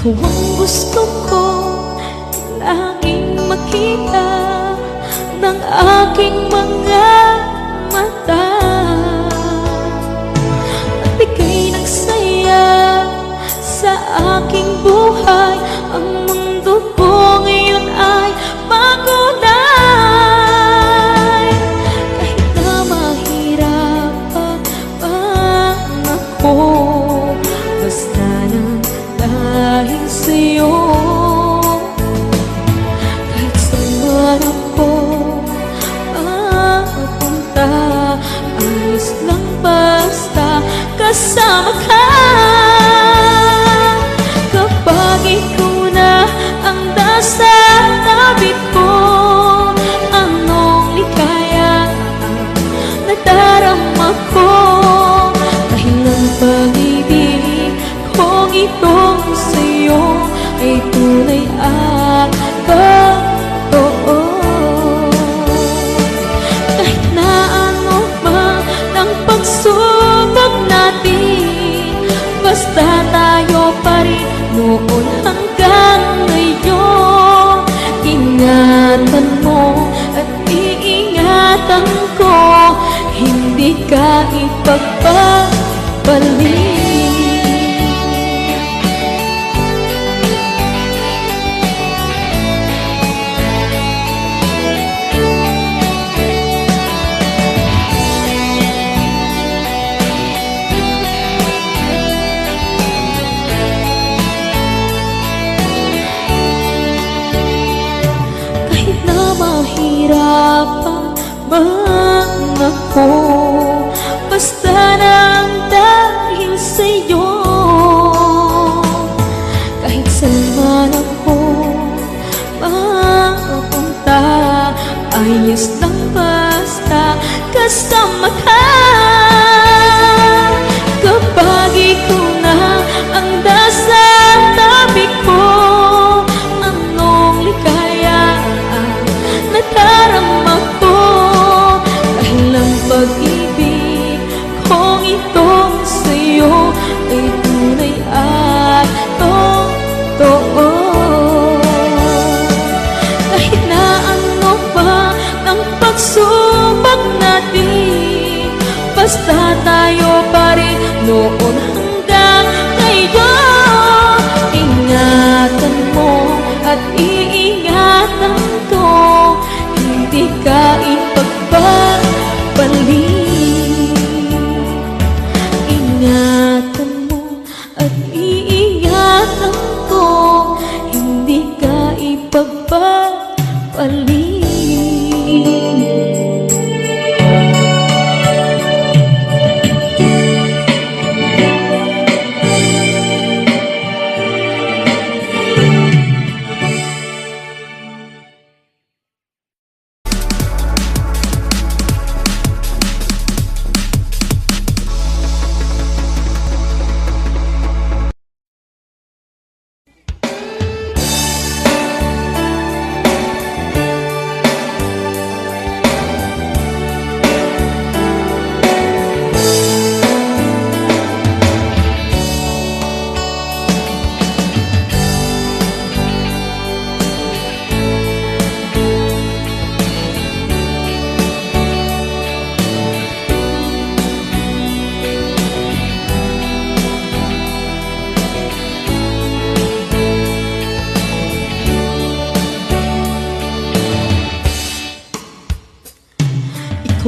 Ikaw ang gusto ko Laging makita Ng aking mga mata. At bigay ng saya Sa aking buhay. Ang mundo ko ngayon ay makulay Kahit na mahirapan ako Basta basta kasama Hindi ka ipagpapalik Kahit na mahirapan man saan man ako mapunta Ayos lang basta kasama ka Basta tayo pa rin noon hanggang ngayon. Ingatan mo at iingatan ko. Hindi ka ipagpapalik Ingatan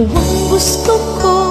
buong gusto ko